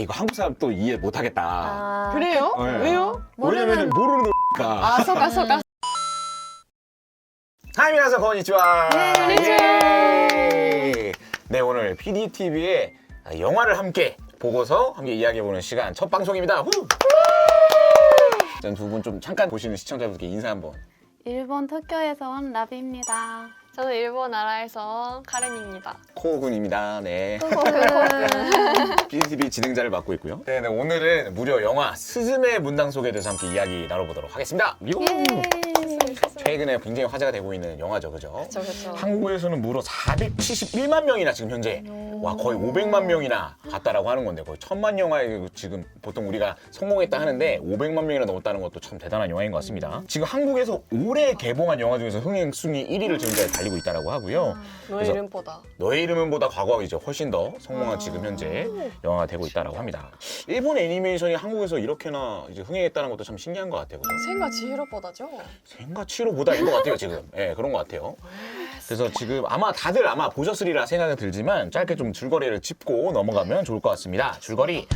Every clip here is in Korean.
이거 한국 사람 또 이해 못하겠다. 아, 그래요? 네. 왜요? 왜냐면 모르는 거니까. 아, 소가 소가. 하이 미나사 건니치와. 네. 네 오늘 PDTV의 영화를 함께 보고서 함께 이야기해보는 시간 첫 방송입니다. 후! 두분 좀 잠깐 보시는 시청자분들께 인사 한번. 일본 도쿄에서 온 라비입니다. 저는 일본 나라에서 카렌입니다. 코군입니다. 네. 그 PDTV 진행자를 맡고 있고요. 네, 네, 오늘은 무려 영화 스즈메 문당 속에 대해서 함께 이야기 나눠보도록 하겠습니다. 요! 최근에 굉장히 화제가 되고 있는 영화죠, 그죠? 한국에서는 무려 471만 명이나 지금 현재 와 거의 500만 명이나 봤다라고 하는 건데 거의 천만 영화에 지금 보통 우리가 성공했다 하는데 500만 명이나 넘었다는 것도 참 대단한 영화인 것 같습니다. 지금 한국에서 올해 개봉한 영화 중에서 흥행 순위 1위를 지금까지 달리고 있다라고 하고요. 너의 그래서- 이름보다. 너의 이름은보다 과거가 이제 훨씬 더 성공한 지금 현재 영화가 되고 있다라고 합니다. 일본 애니메이션이 한국에서 이렇게나 이제 흥행했다는 것도 참 신기한 것 같아요. 그죠? 생과 지혜로보다죠. 생과 치 료보다인 것 같아요 지금. 예, 그런 것 같아요. 그래서 지금 아마 다들 아마 보셨으리라 생각이 들지만 짧게 좀 줄거리를 짚고 넘어가면 좋을 것 같습니다. 줄거리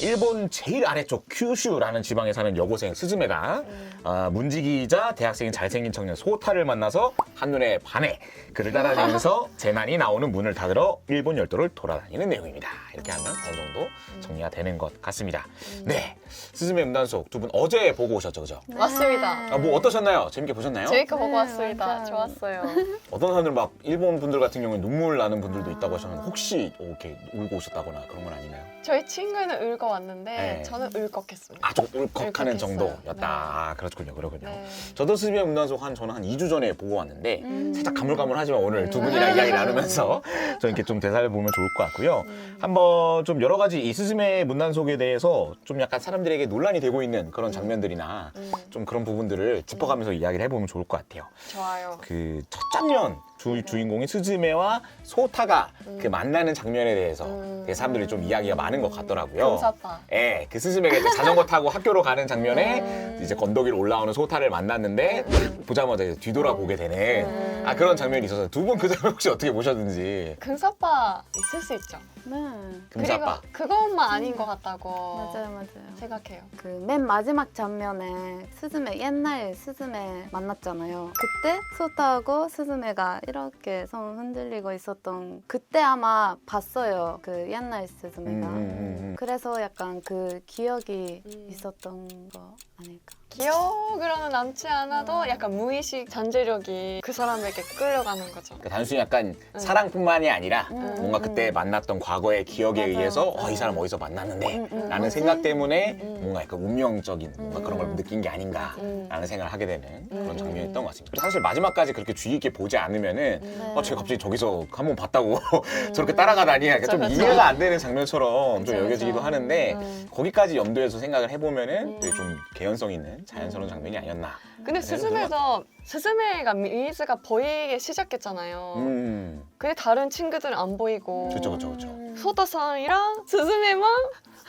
일본 제일 아래쪽 큐슈라는 지방에 사는 여고생 스즈메가 아, 문지기이자 대학생인 잘생긴 청년 소타를 만나서 한눈에 반해 그를 따라다니면서 재난이 나오는 문을 닫으러 일본 열도를 돌아다니는 내용입니다. 이렇게 하면 어느 정도 정리가 되는 것 같습니다. 네, 스즈메 문단속 두 분 어제 보고 오셨죠, 그죠? 맞습니다. 아, 뭐 어떠셨나요? 재밌게 보셨나요? 재밌게 보고 네, 왔습니다. 맞아요. 좋았어요. 어떤 사람들 막 일본 분들 같은 경우에 눈물 나는 분들도 있다고 하셨는데 혹시 어, 이렇게 울고 오셨다거나 그런 건 아니나요? 저희 친구는 울고 왔는데 네. 저는 울컥했습니다. 아, 좀 울컥하는 울컥했어요. 정도였다. 네. 아, 그렇군요, 그렇군요. 네. 저도 스비의 문단속 한 저는 한 2주 전에 보고 왔는데 음. 살짝 가물가물하지만 오늘 두 분이랑 이야기 나누면서 좀 이렇게 좀 대사를 보면 좋을 것 같고요. 한번 좀 여러 가지 이 스즈메 문단속에 대해서 좀 약간 사람 들에게 논란이 되고 있는 그런 장면들이나 음, 좀 그런 부분들을 짚어가면서 이야기를 해보면 좋을 것 같아요. 좋아요. 그 첫 장면 주, 주인공인 스즈메와 소타가 음. 그 만나는 장면에 대해서 음. 되게 사람들이 좀 이야기가 많은 것 같더라고요. 금사빠. 예, 그 스즈메가 이제 자전거 타고 학교로 가는 장면에 음. 이제 건더기로 올라오는 소타를 만났는데 딱 보자마자 이제 뒤돌아보게 되는 음. 아 그런 장면이 있어서 두 분 그 장면 혹시 어떻게 보셨는지 금사빠 있을 수 있죠. 네. 금사빠 그리고 그것만 아닌 것 같다고 맞아요, 맞아요. 생각해요. 그 맨 마지막 장면에 스즈메 옛날 스즈메 만났잖아요. 그때 소타하고 스즈메가 이렇게 손 흔들리고 있었던 그때 아마 봤어요. 그 옛날 스즈메가. 음, 음, 음, 음. 그래서 약간 그 기억이 음. 있었던 거 아닐까. 기억으로는 남지 않아도 약간 무의식 잠재력이 그 사람에게 끌려가는 거죠. 그러니까 단순히 약간 음. 사랑뿐만이 아니라 음, 뭔가 음. 그때 만났던 과거의 기억에 맞아요. 의해서 어, 이 음. 사람 어디서 만났는데 음, 음. 라는? 생각 때문에 음. 뭔가 약간 운명적인 뭔가 그런 걸 음. 느낀 게 아닌가 음. 라는 생각을 하게 되는 그런 음. 장면이었던 것 같습니다. 사실 마지막까지 그렇게 주의 깊게 보지 않으면 은 음. 어, 제가 갑자기 저기서 한 번 봤다고 저렇게 따라가다니 약간 좀 그쵸, 그쵸. 이해가 안 되는 장면처럼 좀 그쵸, 여겨지기도 그쵸. 하는데 음. 거기까지 염두에서 생각을 해보면은 음. 되게 좀 개연성 있는 자연스러운 장면이 아니었나. 근데 네, 스즈메도 스즈메가 미즈가 보이기 시작했잖아요. 음, 근데 다른 친구들은 안 보이고 그쵸, 그쵸, 그쵸. 소타상이랑 스즈메만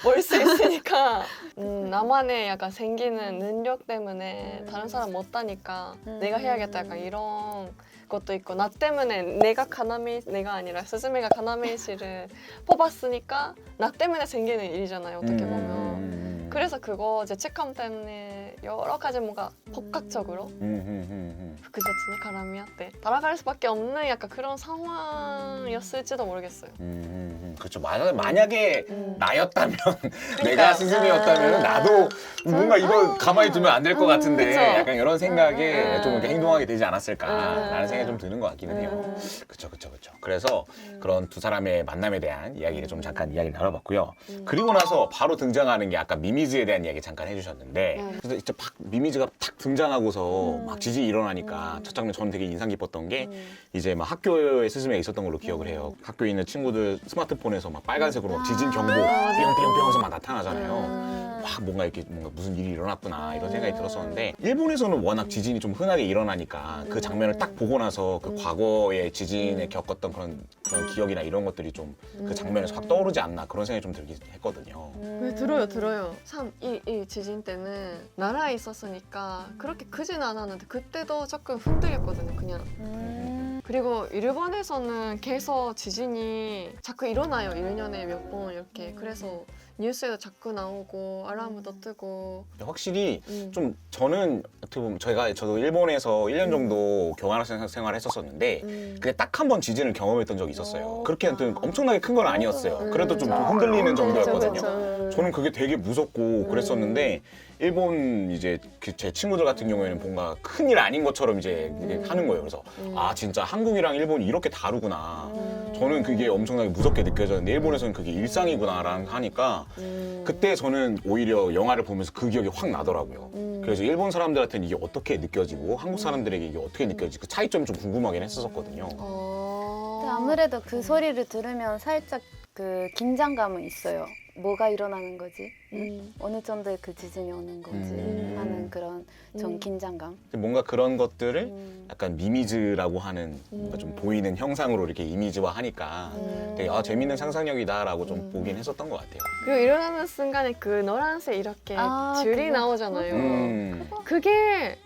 볼수 있으니까 음, 나만의 약간 생기는 능력 때문에 다른 사람 못하니까 음. 내가 해야겠다 약간 이런 것도 있고 나 때문에 내가 카나미 내가 아니라 스즈메가 씨를 뽑았으니까 나 때문에 생기는 일이잖아요 어떻게 음, 보면 음, 그래서 그거 죄책감 때문에 여러 가지 뭔가 복합적으로 음, 음, 음, 음. 그 자체는 가람이었대 따라갈 수밖에 없는 약간 그런 상황이었을지도 모르겠어요. 음, 음, 음. 그렇죠. 만약, 만약에 음. 나였다면 내가 그러니까요. 스승이었다면 아. 나도 뭔가 이거 가만히 두면 안 될것 음, 같은데 그쵸. 약간 이런 생각에 음. 좀 이렇게 행동하게 되지 않았을까라는 음. 생각이 좀 드는 것 같기는 해요. 음. 그렇죠, 그렇죠, 그렇죠. 그래서 그런 두 사람의 만남에 대한 이야기를 좀 잠깐 이야기를 나눠봤고요. 음. 그리고 나서 바로 등장하는 게 아까 미미즈에 대한 이야기 잠깐 해주셨는데 음. 그래서 진짜 팍 미미즈가 탁 등장하고서 음. 막 지진이 일어나니까 음. 첫 장면 저는 되게 인상 깊었던 게 음. 이제 막 학교에 스승에 있었던 걸로 기억을 해요. 학교에 있는 친구들 스마트폰 에서 막 빨간색으로 막 지진 경보 맞아. 뿅뿅뿅 해서 막 나타나잖아요. 음. 막 뭔가 이렇게 뭔가 무슨 일이 일어났구나 이런 생각이 들었었는데 일본에서는 워낙 지진이 좀 흔하게 일어나니까 그 장면을 딱 보고 나서 그 음. 과거의 지진에 겪었던 그런 그런 기억이나 이런 것들이 좀 그 장면에서 확 떠오르지 않나 그런 생각이 좀 들긴 했거든요. 네, 들어요, 들어요. 참, 이, 이 지진 때는 나라에 있었으니까 그렇게 크진 않았는데 그때도 조금 흔들렸거든요, 그냥. 음. 그리고 일본에서는 계속 지진이 자꾸 일어나요, 1년에 몇 번 이렇게. 그래서 뉴스에도 자꾸 나오고 알람도 뜨고 확실히 음. 좀 저는 어떻게 보면 저희가 저도 일본에서 1년 정도 교환학생 생활을 했었었는데 음. 그게 딱 한 번 지진을 경험했던 적이 있었어요. 오. 그렇게 하여튼 엄청나게 큰 건 아니었어요. 음. 그래도 좀 아, 흔들리는 그렇죠, 정도였거든요. 그렇죠. 저는 그게 되게 무섭고 그랬었는데 일본 이제 그 제 친구들 같은 경우에는 뭔가 큰일 아닌 것처럼 이제 이게 하는 거예요. 그래서 음. 아 진짜 한국이랑 일본이 이렇게 다르구나. 음. 저는 그게 엄청나게 무섭게 느껴졌는데 일본에서는 그게 일상이구나라는 하니까 음. 그때 저는 오히려 영화를 보면서 그 기억이 확 나더라고요. 음. 그래서 일본 사람들한테는 이게 어떻게 느껴지고 한국 사람들에게 이게 어떻게 느껴지지 그 차이점이 좀 궁금하긴 했었거든요. 어. 근데 아무래도 그 소리를 들으면 살짝 그 긴장감은 있어요. 뭐가 일어나는 거지? 음. 어느 정도의 그 지진이 오는 거지? 음. 하는 그런 좀 음. 긴장감. 뭔가 그런 것들을 음. 약간 미미즈라고 하는 뭔가 좀 음. 보이는 형상으로 이렇게 이미지화 하니까 음. 되게 아 재밌는 상상력이다라고 좀 음. 보긴 했었던 것 같아요. 그리고 일어나는 순간에 그 노란색 이렇게 아, 줄이 그거, 나오잖아요. 음. 그게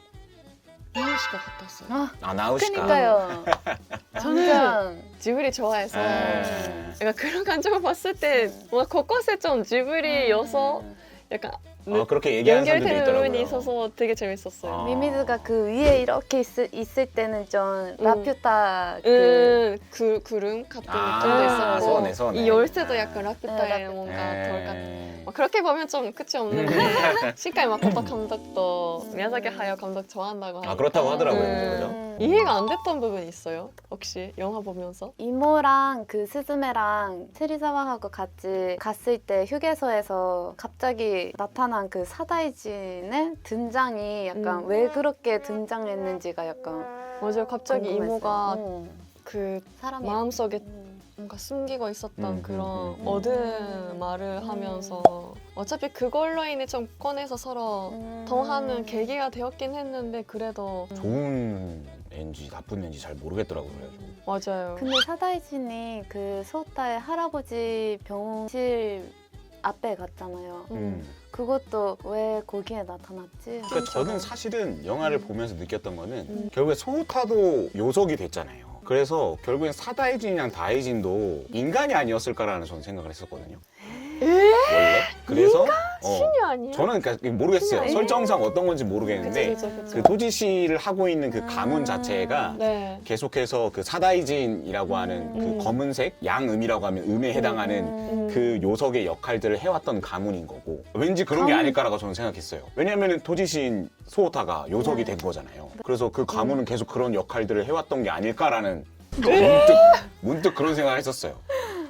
씨가 같았어요. 아, 아 나우시카. 그니까요. 완전. 지브리 좋아해서 에. 약간 그런 감정을 봤을 때 뭔가 곳곳에 좀 지브리여서 음. 약간 아, 그렇게 얘기하는 사람들도 연결되는 있더라고요. 부분이 있어서 되게 재밌었어요. 아. 미미즈가 그 위에 이렇게 있을, 있을 때는 좀 라퓨타 그 음, 그 구름 같은 아, 느낌도 있었고 선해, 선해. 이 열쇠도 아. 약간 네, 라퓨타의 라퓨타. 뭔가 에. 덜 같은 막 그렇게 보면 좀 끝이 없는데 신카이 마코토 감독도 미야자키 하야 감독 좋아한다고 하니까 아 그렇다고 하더라고요. 음. 그죠, 그죠? 음. 이해가 안 됐던 부분 있어요? 혹시 영화 보면서? 이모랑 그 스즈메랑 세리사와하고 같이 갔을 때 휴게소에서 갑자기 나타 난그 사다이진의 등장이 약간 음. 왜 그렇게 등장했는지가 약간 맞아요. 갑자기 궁금했어요. 이모가 어, 그 사람이 마음속에 음. 뭔가 숨기고 있었던 음, 그런 음, 음. 어두운 말을 하면서 어차피 그걸로 인해 좀 꺼내서 서로 음. 통하는 계기가 되었긴 했는데 그래도 좋은 애인지 나쁜 애인지 잘 모르겠더라고요. 그래가지고. 맞아요. 근데 사다이진이 그 소타의 할아버지 병실 앞에 갔잖아요. 음. 그것도 왜 거기에 나타났지? 그러니까 저는 사실은 영화를 보면서 느꼈던 거는 음. 결국에 소우타도 요석이 됐잖아요. 그래서 결국엔 사다이진이랑 다이진도 인간이 아니었을까라는 저는 생각을 했었거든요. 원래 그래서 어, 신이 아니야? 저는 그러니까 모르겠어요. 신이 설정상 어떤 건지 모르겠는데 그쵸, 그쵸. 그 토지시를 하고 있는 그 가문 아. 자체가 네. 계속해서 그 사다이진이라고 하는 음. 그 검은색 양음이라고 하면 음에 해당하는 음. 그 요석의 역할들을 해왔던 가문인 거고 왠지 그런 게 가문? 아닐까라고 저는 생각했어요. 왜냐하면 토지신 소오타가 요석이 된 거잖아요. 그래서 그 가문은 계속 그런 역할들을 해왔던 게 아닐까라는 문득 문득 그런 생각을 했었어요.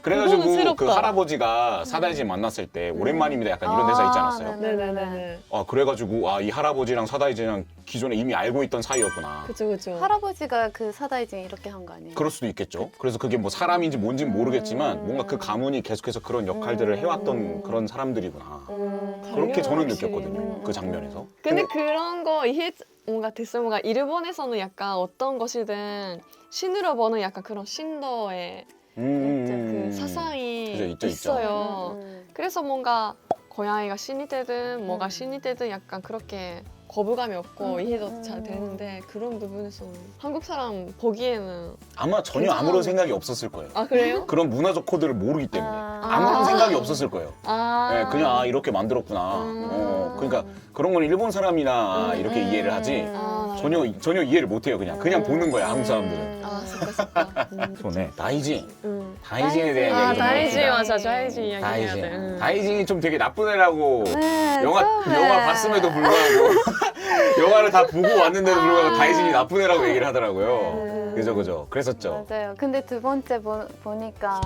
그래가지고 새롭다. 그 할아버지가 사다이진 만났을 때 오랜만입니다 약간 이런 대사 있지 않았어요? 아, 네. 네네네. 아 그래가지고 아 이 할아버지랑 사다이진이랑 기존에 이미 알고 있던 사이였구나. 그쵸 그쵸. 할아버지가 그 사다이진 이렇게 한 거 아니에요? 그럴 수도 있겠죠. 그래서 그게 뭐 사람인지 뭔지는 모르겠지만 뭔가 그 가문이 계속해서 그런 역할들을 해왔던 음. 그런 사람들이구나. 음. 그렇게 저는 확실히. 느꼈거든요. 음. 그 장면에서. 근데 그런 거 이해 뭔가 됐어요. 뭔가 일본에서는 약간 어떤 것이든 신으로 보는 약간 그런 신도의 음. 그 사상이 그죠, 있죠, 있죠. 있어요. 음. 그래서 뭔가 고양이가 신이 되든 뭐가 음. 신이 되든 약간 그렇게 거부감이 없고 음. 이해도 잘 되는데 그런 부분에서는 한국 사람 보기에는 아마 전혀 아무런 생각이 없었을 거예요. 아 그래요? 그런 문화적 코드를 모르기 때문에 아. 아무런 아. 생각이 없었을 거예요. 아 네, 그냥 아, 이렇게 만들었구나. 음. 어, 그러니까 그런 건 일본 사람이나 음. 이렇게 이해를 하지 아, 나 전혀 전혀 이해를 못 해요. 그냥 그냥 보는 거야 한국 사람들은. 아 진짜 진짜. 음. 손에 다이진, 음. 다이진에 대한 아 얘기 좀 다이지 해봅시다. 맞아 다이지 이야기 해야 다이진, 돼. 음. 다이진이 좀 되게 나쁜 애라고 네, 영화. 영화 봤음에도 불구하고 영화를 다 보고 왔는데도 불구하고 아. 다이진이 나쁜 애라고 얘기를 하더라고요. 음. 그죠 그죠. 그랬었죠. 맞아요. 근데 두 번째 보, 보니까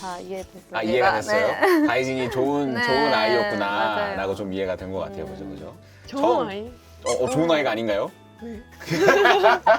다 이해됐어요. 아 이해가 됐어요. 네. 다이진이 좋은 네, 좋은. 아이였구나라고 좀 이해가 된 것 같아요. 그죠 그죠. 좋은 처음- 아이. 어, 어, 좋은 아이가 아닌가요? 네.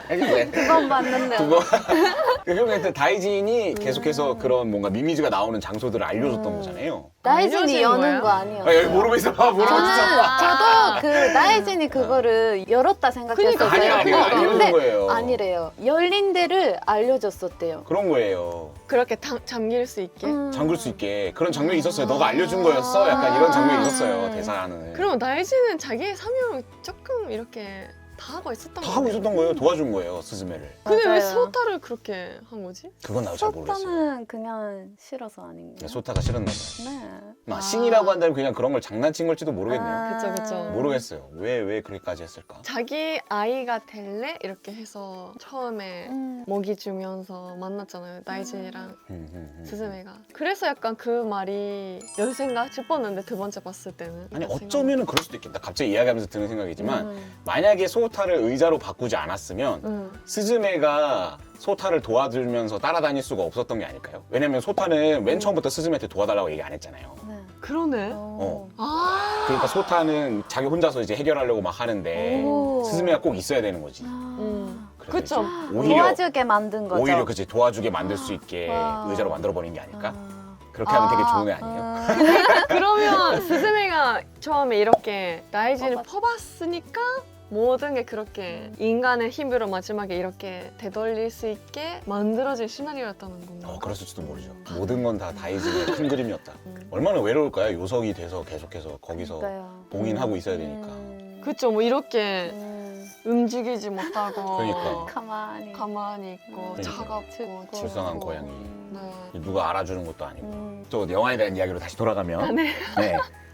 네. 두번 봤는데. 두 번. 그러면 다이진이 계속해서 그런 뭔가 미미즈가 나오는 장소들을 알려줬던 음. 거잖아요. 알려진 여는 거예요? 거 아니에요? 아, 여기 모르고 있어. 아, 모르고 있어. 저는 저도 그 나이진이 그거를 열었다 생각했었어요. 그러니까 아니 아니 그거. 알려준 근데 거예요. 아니래요. 열린 데를 알려줬었대요. 그런 거예요. 그렇게 담, 잠길 수 있게. 음. 잠글 수 있게 그런 장면이 있었어요. 너가 알려준 거였어. 약간 이런 장면이 있었어요. 음. 대사는. 그럼 나이지는 자기의 사명을 조금 이렇게 다 하고 있었던 다 하고 거예요. 있었던 거예요. 도와준 거예요, 스즈메를. 근데 왜 맞아요. 소타를 그렇게 한 거지? 그건 나도 잘 모르겠어요. 소타는 그냥 싫어서 아닌가요? 네, 소타가 싫었나 봐요. 네. 막 신이라고 한다면 그냥 그런 걸 장난친 걸지도 모르겠네요. 아. 그쵸, 그쵸. 모르겠어요. 왜 왜 그렇게까지 했을까? 자기 아이가 될래? 이렇게 해서 처음에 음. 먹이 주면서 만났잖아요. 나이진이랑 음, 음, 음. 스즈메가. 그래서 약간 그 말이 열생가 싶었는데 두 번째 봤을 때는. 아니. 어쩌면은 그럴 수도 있겠다. 갑자기 이야기하면서 드는 생각이지만 음. 만약에 소 타를 의자로 바꾸지 않았으면 응. 스즈메가 소타를 도와주면서 따라다닐 수가 없었던 게 아닐까요? 왜냐면 소타는 맨 처음부터 스즈메한테 도와달라고 얘기 안 했잖아요. 네. 그러네. 어. 아. 그러니까 소타는 자기 혼자서 이제 해결하려고 막 하는데 오. 스즈메가 꼭 있어야 되는 거지. 아. 음. 그래서 그쵸. 이제 오히려 도와주게 만든 거죠. 오히려 그치 도와주게 만들 수 있게 와. 의자로 만들어 버린 게 아닐까? 아. 그렇게 하면 되게 아, 좋은 애 아니에요? 아. 그러면 스즈메가 처음에 이렇게 퍼봤- 퍼봤으니까 모든 게 그렇게 인간의 힘으로 마지막에 이렇게 되돌릴 수 있게 만들어진 시나리오였다는 건가? 어, 그랬을지도 모르죠. 모든 건 다 다이진의 큰 그림이었다. 음. 얼마나 외로울까요? 요석이 돼서 계속해서 거기서 그러니까요. 봉인하고 있어야 되니까. 음. 그쵸, 뭐 이렇게 음. 움직이지 못하고 그러니까. 가만히. 가만히 있고 그러니까. 차갑고 춥고. 불쌍한. 고양이. 네. 누가 알아주는 것도 아니고. 음. 또 영화에 대한 이야기로 다시 돌아가면 아, 네.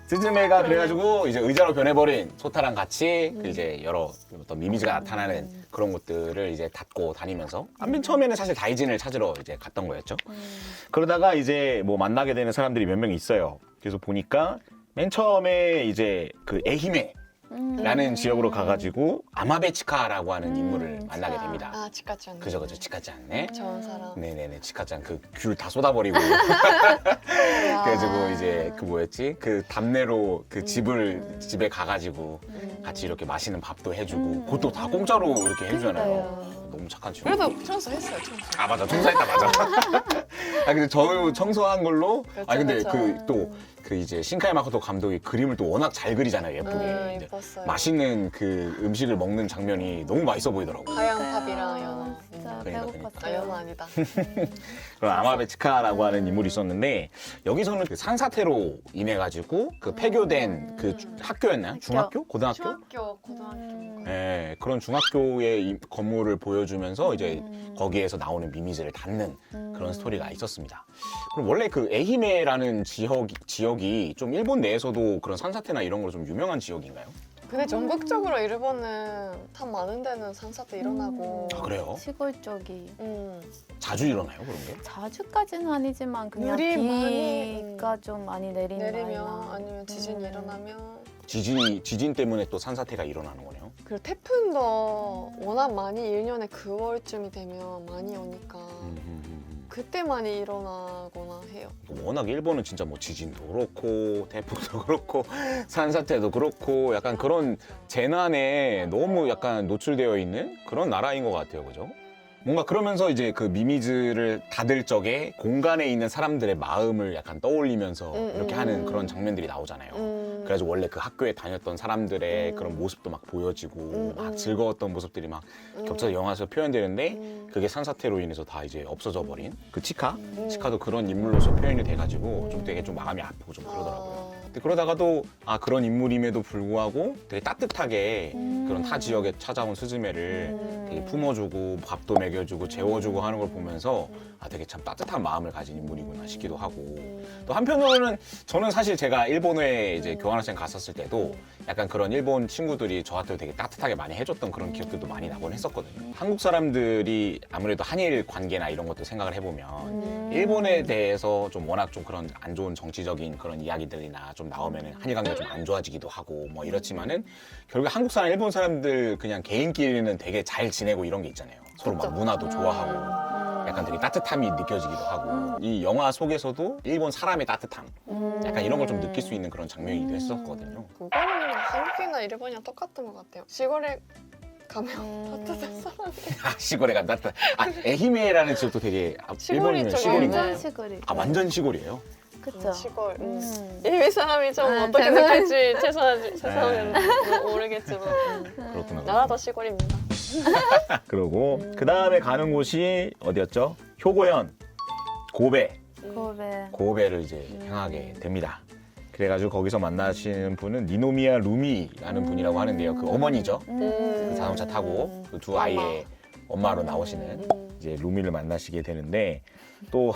네. 스즈메가 그래가지고 이제 의자로 변해버린 소타랑 같이 음. 그 이제 여러 어떤 미미즈가 나타나는 그런 것들을 이제 닫고 다니면서 아, 맨 처음에는 사실 다이진을 찾으러 이제 갔던 거였죠. 음. 그러다가 이제 뭐 만나게 되는 사람들이 몇 명 있어요. 그래서 보니까 맨 처음에 이제 그 에히메 음. 라는 지역으로 가가지고 아마베치카라고 하는 음, 인물을 만나게. 됩니다. 아, 치카짱. 그죠 그죠 치카짱 네. 좋은 사람. 네네네 치카짱 그 귤 다 쏟아버리고 야. 그래가지고 이제 그 뭐였지 그 담내로 그 집을 음. 집에 가가지고 음. 같이 이렇게 맛있는 밥도 해주고 음. 그것도 다 공짜로 이렇게 해주잖아요. 그러니까요. 너무 착한 친구. 그래도 청소했어요, 청소. 아 맞아 청소했다 맞아. 아 근데 저 청소한 걸로 그렇죠, 아 근데 그렇죠. 그 또 그 이제 신카이 마코토 감독이 그림을 또 워낙 잘 그리잖아요 예쁘게. 음, 이제 예뻤어요. 맛있는 그 음식을 먹는 장면이 너무 맛있어 보이더라고. 요 하얀 팝이랑 연어. 진짜 그러니까, 배고팠어요. 아, 연어 아니다. 그런 아마베치카라고 하는 인물이 있었는데 여기서는 그 산사태로 인해 가지고 그 폐교된 그 주- 학교였나요? 학교. 중학교? 고등학교? 중학교, 고등학교. 음. 예, 그런 중학교의 이- 건물을 보여주면서 이제 음. 거기에서 나오는 미미즈를 닫는 그런 음. 스토리가 있었습니다. 그럼 원래 그 에히메라는 지역 지역이 좀 일본 내에서도 그런 산사태나 이런 걸좀 유명한 지역인가요? 근데 전국적으로 일본은 참 많은 데는 산사태 일어나고. 아, 그래요? 시골 쪽이 음. 자주 일어나요 그런 게? 자주까지는 아니지만 그냥 물이 비가 많이, 좀 많이 내리는 내리면. 아니면 지진이 음. 일어나면 지진이 지진 때문에 또 산사태가 일어나는 거네요. 그리고 태풍도 워낙 많이 1년에 9월쯤이 되면 많이 오니까 음, 음. 그때 많이 일어나거나 해요. 워낙 일본은 진짜 뭐 지진도 그렇고 태풍도 그렇고 산사태도 그렇고 약간 그런 재난에 너무 약간 노출되어 있는 그런 나라인 것 같아요, 그죠? 뭔가 그러면서 이제 그 미미즈를 닫을 적에 공간에 있는 사람들의 마음을 약간 떠올리면서 음, 이렇게 음, 하는 음. 그런 장면들이 나오잖아요. 음. 그래가지고 원래 그 학교에 다녔던 사람들의 음. 그런 모습도 막 보여지고 음, 막 음. 즐거웠던 모습들이 막 음. 겹쳐서 영화에서 표현되는데 음. 그게 산사태로 인해서 다 이제 없어져 버린 그 치카 음. 치카도 그런 인물로서 표현이 돼가지고 좀 되게 좀 마음이 아프고 좀 그러더라고요. 아. 근데 그러다가도 아 그런 인물임에도 불구하고 되게 따뜻하게 음. 그런 타 지역에 찾아온 스즈메를 음. 되게 품어주고 밥도 먹여주고 재워주고 하는 걸 보면서 아 되게 참 따뜻한 마음을 가진 인물이구나 싶기도 하고 음. 또 한편으로는 저는 사실 제가 일본에 이제 음. 교환학생 갔었을 때도 약간 그런 일본 친구들이 저한테 되게 따뜻하게 많이 해줬던 그런 기억들도 많이 나곤 했었거든요. 한국 사람들이 아무래도 한일 관계나 이런 것도 생각을 해보면 음. 일본에 대해서 좀 워낙 좀 그런 안 좋은 정치적인 그런 이야기들이나 좀 나오면은 한일 관계가 좀 안 좋아지기도 하고 뭐 이렇지만은 결국에 한국 사람, 일본 사람들 그냥 개인끼리는 되게 잘 지내고 이런 게 있잖아요. 서로 막. 문화도 좋아하고 음. 약간 되게 따뜻함이 느껴지기도 하고 이 영화 속에서도 일본 사람의 따뜻함 음. 약간 이런 걸 좀 느낄 수 있는 그런 장면이기도 했었거든요. 그거는 한국이나 일본이랑 똑같은 것 같아요. 시골에 가면 음. 따뜻한 사람. 아 시골에 간 따뜻한 아 에히메라는 지역도 되게 아, 시골이 일본이면 좀 시골인가요? 완전 시골이. 아 완전 시골이에요? 그쵸. 시골. 음. 음. 일미 사람이 좀 아, 어떻게 저는- 생각할지 죄송하지 죄송해요 모르겠지만 음. 그렇구나. 나라도 시골입니다. 그러고 그 다음에 가는 곳이 어디였죠? 효고현 고베 고베. 고베를 이제 음. 향하게 됩니다. 그래가지고 거기서 만나신 분은 니노미야 루미라는 분이라고 하는데요. 그 어머니죠. 음. 그 자동차 타고 그 두 아이의 엄마로 나오시는 음. 이제 루미를 만나시게 되는데 또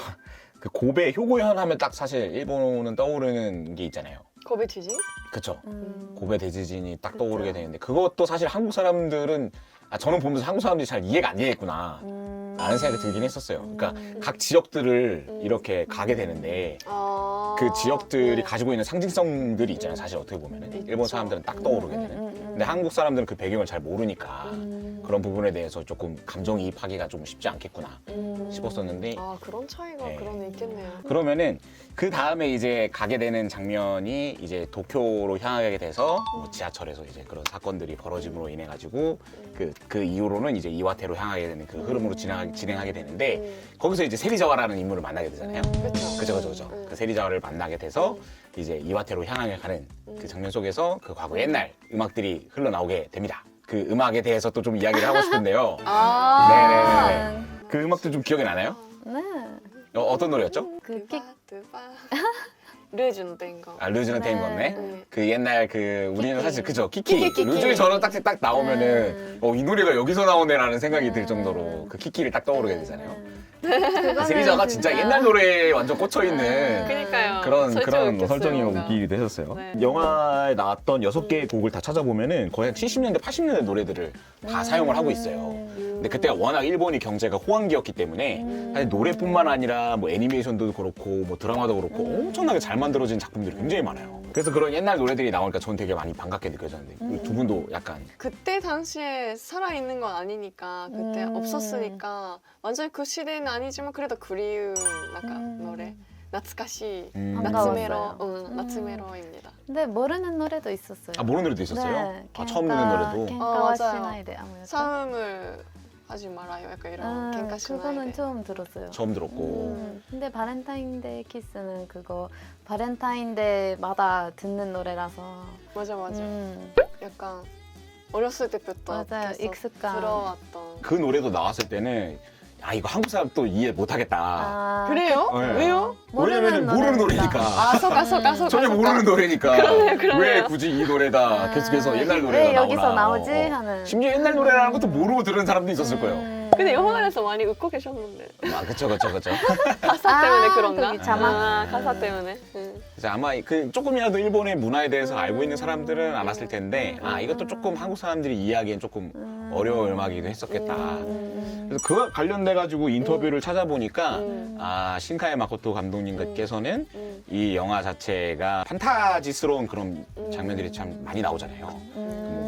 그 고베 효고현 하면 딱 사실 일본은 떠오르는 게 있잖아요. 고베 지진? 그쵸? 음. 고베 대지진이 딱 그쵸. 떠오르게 되는데 그것도 사실 한국 사람들은 아 저는 보면서 한국 사람들이 잘 이해가 안 되겠구나 음. 라는 생각이 들긴 했었어요. 그러니까 음. 각 지역들을 음. 이렇게 가게 되는데 아. 그 지역들이 네. 가지고 있는 상징성들이 있잖아요. 사실 어떻게 보면은. 일본 사람들은 딱 떠오르게 음, 되는. 음, 음, 근데 한국 사람들은 그 배경을 잘 모르니까 음. 그런 부분에 대해서 조금 감정이입하기가 좀 쉽지 않겠구나 음. 싶었었는데 아 그런 차이가 네. 그런 있겠네요. 그러면은 그 다음에 이제 가게 되는 장면이 이제 도쿄로 향하게 돼서 뭐 지하철에서 이제 그런 사건들이 벌어짐으로 인해 가지고 그, 그 이후로는 이제 이와테로 향하게 되는 그 흐름으로 진행, 진행하게 되는데 음. 거기서 이제 세리자와라는 인물을 만나게 되잖아요. 그쵸. 그죠, 그죠, 그죠. 음. 그 세리자와를 만나게 돼서 음. 이제 이와테로 향하게 가는 음. 그 장면 속에서 그 과거 옛날 음악들이 흘러나오게 됩니다. 그 음악에 대해서 또 좀 이야기를 하고 싶은데요. 아. 네네네. 그 음악도 좀 기억이 나나요? 네. 어, 어떤 노래였죠? 그 드바 드바 르즈노 땡거. 아, 루즈는 네. 된 건네. 네. 그 옛날 그 우리는 키키. 사실 그죠 키키, 키키, 키키. 루즈 저런 딱, 딱 나오면은 음. 어이 노래가 여기서 나오네라는 생각이 들 음. 정도로 그 키키를 딱 떠오르게 되잖아요. 그거는 세리자가 진짜 옛날 노래에 완전 꽂혀 있는 음. 그니까요. 그런 그런 설정이. 웃기기도 했었어요. 네. 영화에 나왔던 여섯 개의 곡을 다 찾아보면은 거의 한 70년대, 80년대 노래들을 다 사용을 하고 있어요. 음. 근데 그때가 워낙 일본이 경제가 호황기였기 때문에 음. 사실 노래뿐만 아니라 뭐 애니메이션도 그렇고 뭐 드라마도 그렇고 음. 엄청나게 잘 만들어진 작품들이 굉장히 많아요. 그래서 그런 옛날 노래들이 나오니까 전 되게 많이 반갑게 느껴졌는데 음. 두 분도 약간 그때 당시에 살아 있는 건 아니니까 그때 음. 없었으니까 완전히 그 시대는 아니지만 그래도 그리운 약간 음. 노래. 나츠카시 음. 나츠메로, 반가웠어요. 응, 음. 나츠메로입니다. 근데 모르는 노래도 있었어요. 아 모르는 노래도 있었어요? 네. 아 처음 듣는 노래도 어, 맞아요. 시나이데? 싸움을 하지 말아요. 약간 이런 아, 갱카시 그거는 처음 들었어요. 처음 들었고 음, 근데 바렌타인데이 키스는 그거 바렌타인데이마다 듣는 노래라서 맞아 맞아. 음, 약간 어렸을 때부터 맞아요. 계속 익숙한. 들어왔던. 그 노래도 나왔을 때는 아 이거 한국 사람 또 이해 못하겠다. 아, 그래요? 네. 왜요? 왜냐면 모르는 노래니까. 아 소가 소가 소가. 전혀 모르는 노래니까 그러네요, 그러네요. 왜 굳이 이 노래다 아, 계속해서 옛날 노래가 왜 여기서 나오나. 나오지 어, 어. 하는 심지어 옛날 노래라는 것도 모르고 들은 사람도 있었을 거예요. 음. 근데 영화관에서 많이 웃고 계셨는데 아 그쵸 그쵸 그쵸. 가사 아, 때문에 그런가? 거기 자막. 아, 가사 때문에. 응. 그래서 아마 그 조금이라도 일본의 문화에 대해서 알고 있는 사람들은 알았을 텐데 아 이것도 조금 한국 사람들이 이해하기엔 조금 음. 어려운 음악이기도 했었겠다. 음. 그래서 그와 관련돼 가지고 인터뷰를 찾아보니까 음. 아 신카의 마코토 감독님께서는 음. 이 영화 자체가 판타지스러운 그런 음. 장면들이 참 많이 나오잖아요.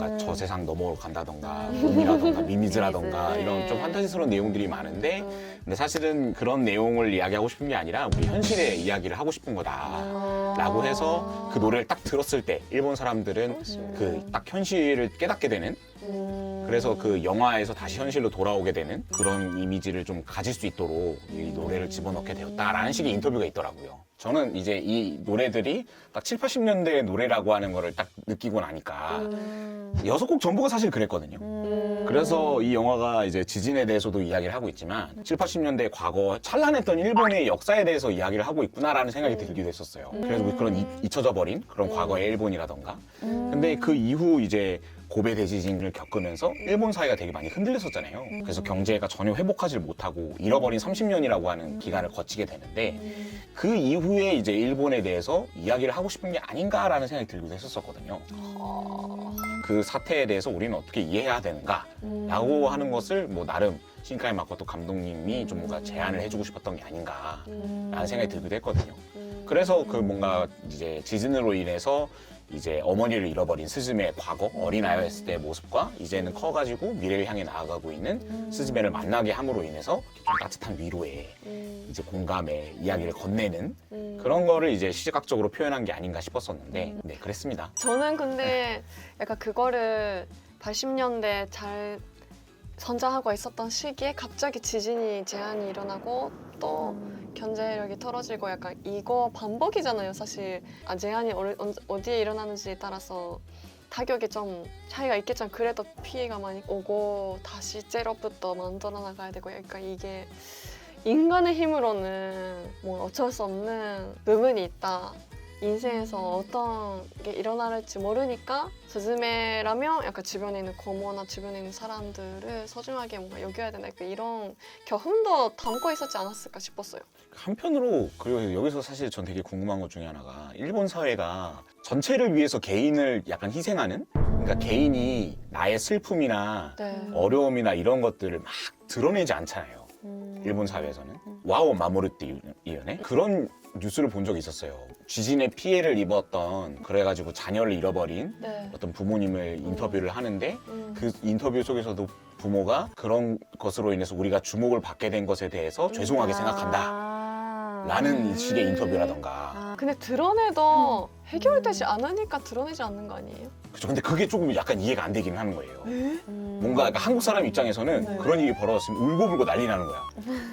음. 뭔가 저 세상 넘어 간다던가 몸이라던가 미미즈라던가 미미즈. 이런 좀 네. 판타지스러운 내용들이 많은데 음. 근데 사실은 그런 내용을 이야기하고 싶은 게 아니라 우리 현실의 이야기를 하고 싶은 거다. 음. 라고 해서 그 노래를 딱 들었을 때 일본 사람들은 음. 그딱 현실을 깨닫게 되는 음. 그래서 그 영화에서 다시 현실로 돌아오게 되는 그런 이미지를 좀 가질 수 있도록 이 노래를 집어넣게 되었다라는 식의 인터뷰가 있더라고요. 저는 이제 이 노래들이 딱 7, 80년대의 노래라고 하는 거를 딱 느끼고 나니까 음. 여섯 곡 전부가 사실 그랬거든요. 음. 그래서 이 영화가 이제 지진에 대해서도 이야기를 하고 있지만 7, 80년대 과거 찬란했던 일본의 역사에 대해서 이야기를 하고 있구나라는 생각이 들기도 했었어요. 그래서 뭐 그런 이- 잊혀져 버린 그런 과거의 일본이라던가. 음. 근데 그 이후 이제 고베 대지진을 겪으면서 일본 사회가 되게 많이 흔들렸었잖아요. 그래서 경제가 전혀 회복하지 못하고 잃어버린 30년이라고 하는 기간을 거치게 되는데 그 이후에 이제 일본에 대해서 이야기를 하고 싶은 게 아닌가라는 생각이 들기도 했었거든요. 그 사태에 대해서 우리는 어떻게 이해해야 되는가? 라고 하는 것을 뭐 나름 신카이 마코토 감독님이 좀 뭔가 제안을 해주고 싶었던 게 아닌가 라는 생각이 들기도 했거든요. 그래서 그 뭔가 이제 지진으로 인해서 이제 어머니를 잃어버린 스즈메의 과거 어린아이였을 때의 모습과 이제는 커가지고 미래를 향해 나아가고 있는 스즈메를 만나게 함으로 인해서 좀 따뜻한 위로에 음. 이제 공감의 이야기를 건네는 음. 그런 거를 이제 시각적으로 표현한 게 아닌가 싶었었는데 네 그랬습니다. 저는 근데 약간 그거를 80년대 잘 선장하고 있었던 시기에 갑자기 지진이 재앙이 일어나고 또 경제력이 떨어지고 약간 이거 반복이잖아요 사실. 아 재앙이 어느- 언- 어디에 일어나는지에 따라서 타격이 좀 차이가 있겠지만 그래도 피해가 많이 오고 다시 제로부터 만들어 나가야 되고 약간 이게 인간의 힘으로는 뭐 어쩔 수 없는 부분이 있다 인생에서 어떤 게 일어날지 모르니까 스즈메라면 약간 주변에 있는 고모나 주변에 있는 사람들을 소중하게 뭔가 여겨야 된다. 약간 이런 경험도 담고 있었지 않았을까 싶었어요. 한편으로 그리고 여기서 사실 전 되게 궁금한 것 중에 하나가 일본 사회가 전체를 위해서 개인을 약간 희생하는 그러니까 개인이 나의 슬픔이나 네. 어려움이나 이런 것들을 막 드러내지 않잖아요. 음. 일본 사회에서는 와우 마모르띠 이연에 그런 뉴스를 본 적이 있었어요. 지진에 피해를 입었던 그래가지고 자녀를 잃어버린 네. 어떤 부모님을 인터뷰를 하는데 음. 그 인터뷰 속에서도 부모가 그런 것으로 인해서 우리가 주목을 받게 된 것에 대해서 죄송하게 생각한다. 아. 라는 식의 인터뷰라던가. 아. 근데 드러내도 해결되지 않으니까 드러내지 않는 거 아니에요? 그죠. 근데 그게 조금 약간 이해가 안 되긴 하는 거예요. 음. 뭔가 약간 한국 사람 입장에서는 네. 그런 일이 벌어졌으면 울고불고 난리 나는 거야.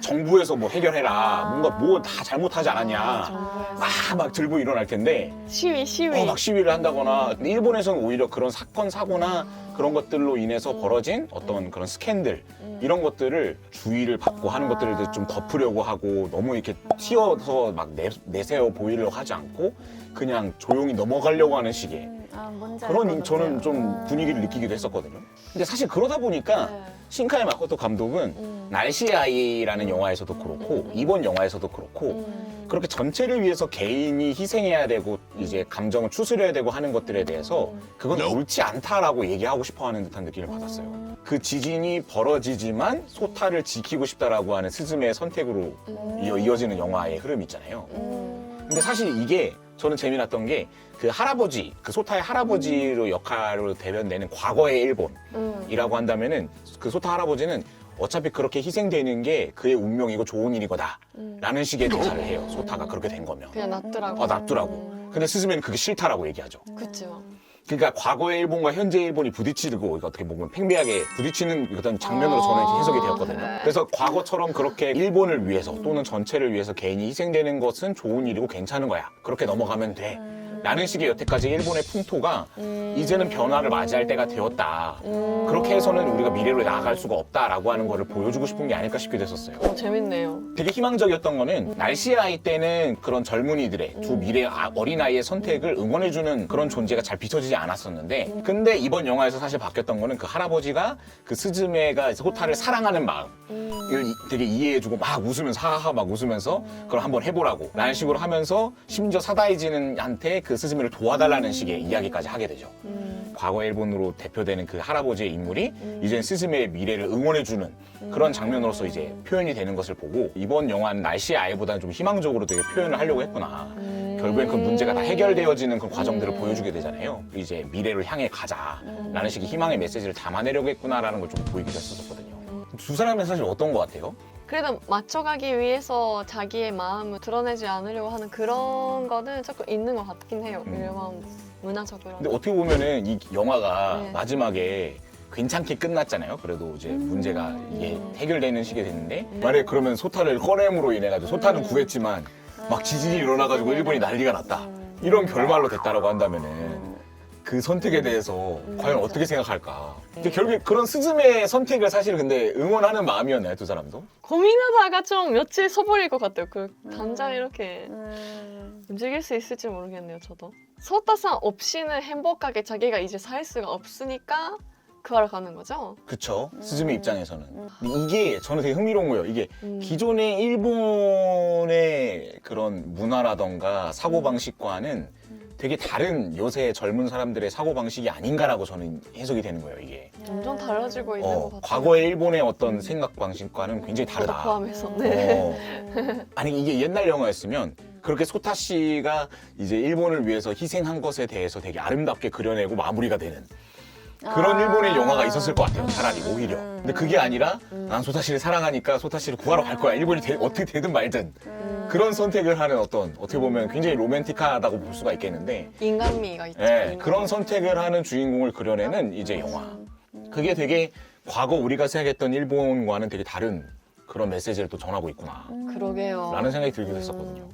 정부에서 뭐 해결해라. 아. 뭔가 뭐 다 잘못하지 않았냐. 정부에서. 막, 막 들고 일어날 텐데 시위 시위. 어, 막 시위를 한다거나 근데 일본에서는 오히려 그런 사건 사고나 그런 것들로 인해서 음. 벌어진 어떤 그런 스캔들 음. 이런 것들을 주의를 받고 하는 것들을 좀 덮으려고 하고 너무 이렇게 튀어서 막 내, 내세워 보이려고 하지 않고 그냥 조용히 넘어가려고 하는 식의 음, 아, 뭔지 그런 저는 같아요. 좀 음. 분위기를 느끼기도 했었거든요. 근데 사실 그러다 보니까 네. 신카이 마코토 감독은 음. 날씨의 아이라는 영화에서도 그렇고 음. 이번 영화에서도 그렇고 음. 그렇게 전체를 위해서 개인이 희생해야 되고 이제 감정을 추스려야 되고 하는 것들에 대해서 그건 옳지 않다라고 얘기하고 싶어하는 듯한 느낌을 받았어요. 음. 그 지진이 벌어지지만 소타를 지키고 싶다라고 하는 스즈메의 선택으로 음. 이어, 이어지는 영화의 흐름 있잖아요. 음. 근데 사실 이게 저는 재미났던 게 그 할아버지, 그 소타의 할아버지로 역할로 대변되는 과거의 일본이라고 음. 한다면은 그 소타 할아버지는 어차피 그렇게 희생되는 게 그의 운명이고 좋은 일이 거다. 음. 라는 식의 대사를 해요. 소타가 그렇게 된 거면. 그냥 놔두라고. 어, 놔두라고. 근데 스즈메는 그게 싫다라고 얘기하죠. 그쵸. 그러니까 과거의 일본과 현재 일본이 부딪히고 어떻게 보면 팽배하게 부딪히는 어떤 장면으로 저는 해석이 되었거든요. 네. 그래서 과거처럼 그렇게 일본을 위해서 또는 전체를 위해서 개인이 희생되는 것은 좋은 일이고 괜찮은 거야. 그렇게 넘어가면 돼. 라는 식의 여태까지 일본의 풍토가 음. 이제는 변화를 맞이할 때가 되었다. 음. 그렇게 해서는 우리가 미래로 나아갈 수가 없다라고 하는 거를 보여주고 싶은 게 아닐까 싶기도 했었어요. 어, 재밌네요. 되게 희망적이었던 거는 날씨 아이 때는 그런 젊은이들의 두 미래 아- 어린아이의 선택을 응원해주는 그런 존재가 잘 비춰지지 않았었는데 근데 이번 영화에서 사실 바뀌었던 거는 그 할아버지가 그 스즈메가 호타를 사랑하는 마음을 음. 이- 되게 이해해주고 막 웃으면서 하하하 막 웃으면서 그걸 한번 해보라고 라는 식으로 하면서 심지어 사다이지는한테 그 스즈메를 도와달라는 식의 이야기까지 하게 되죠. 음. 과거 일본으로 대표되는 그 할아버지의 인물이 음. 이젠 스즈메의 미래를 응원해주는 그런 장면으로서 이제 표현이 되는 것을 보고 이번 영화는 날씨의 아이보다는 좀 희망적으로 되게 표현을 하려고 했구나. 음. 결국엔 그 문제가 다 해결되어지는 그 과정들을 음. 보여주게 되잖아요. 이제 미래를 향해 가자라는 음. 식의 희망의 메시지를 담아내려고 했구나라는 걸 좀 보이기도 했었거든요. 두 사람은 사실 어떤 것 같아요? 그래도 맞춰가기 위해서 자기의 마음을 드러내지 않으려고 하는 그런 거는 조금 있는 것 같긴 해요. 음. 일본 문화적으로. 근데 어떻게 보면은 이 영화가 네. 마지막에 괜찮게 끝났잖아요. 그래도 이제 문제가 이게 음. 해결되는 시기 됐는데 만약에 그러면 소타를 꺼냄으로 인해 가지고 소타는 음. 구했지만 막 지진이 일어나가지고 일본이 난리가 났다. 이런 결말로 됐다라고 한다면은 그 선택에 대해서 과연 맞아. 어떻게 생각할까? 근데 결국에 그런 스즈메의 선택을 사실 근데 응원하는 마음이었나요, 두 사람도? 고민하다가 좀 며칠 서버릴 것 같아요. 그 당장 이렇게 음. 움직일 수 있을지 모르겠네요. 저도. 소타상 없이는 행복하게 자기가 이제 살 수가 없으니까 그하러 가는 거죠. 그쵸? 스즈메 음. 입장에서는. 근데 이게 저는 되게 흥미로운 거예요. 이게 음. 기존의 일본의 그런 문화라던가 사고방식과는 되게 다른 요새 젊은 사람들의 사고 방식이 아닌가라고 저는 해석이 되는 거예요, 이게. 점점 달라지고 있는 것 어, 같아요. 과거의 일본의 어떤 생각 방식과는 굉장히 저도 다르다. 포함해서. 네. 어. 아니, 이게 옛날 영화였으면 그렇게 소타 씨가 이제 일본을 위해서 희생한 것에 대해서 되게 아름답게 그려내고 마무리가 되는 그런 아. 일본의 영화가 있었을 것 같아요, 차라리 오히려. 근데 그게 아니라 난 소타 씨를 사랑하니까 소타 씨를 구하러 갈 거야. 일본이 되- 어떻게 되든 말든. 음. 그런 선택을 하는 어떤 어떻게 보면 굉장히 로맨틱하다고 볼 수가 있겠는데 인간미가 있죠. 예, 인간미. 그런 선택을 하는 주인공을 그려내는 이제 영화. 그게 되게 과거 우리가 생각했던 일본과는 되게 다른 그런 메시지를 또 전하고 있구나. 그러게요. 라는 생각이 들기도 음, 했었거든요.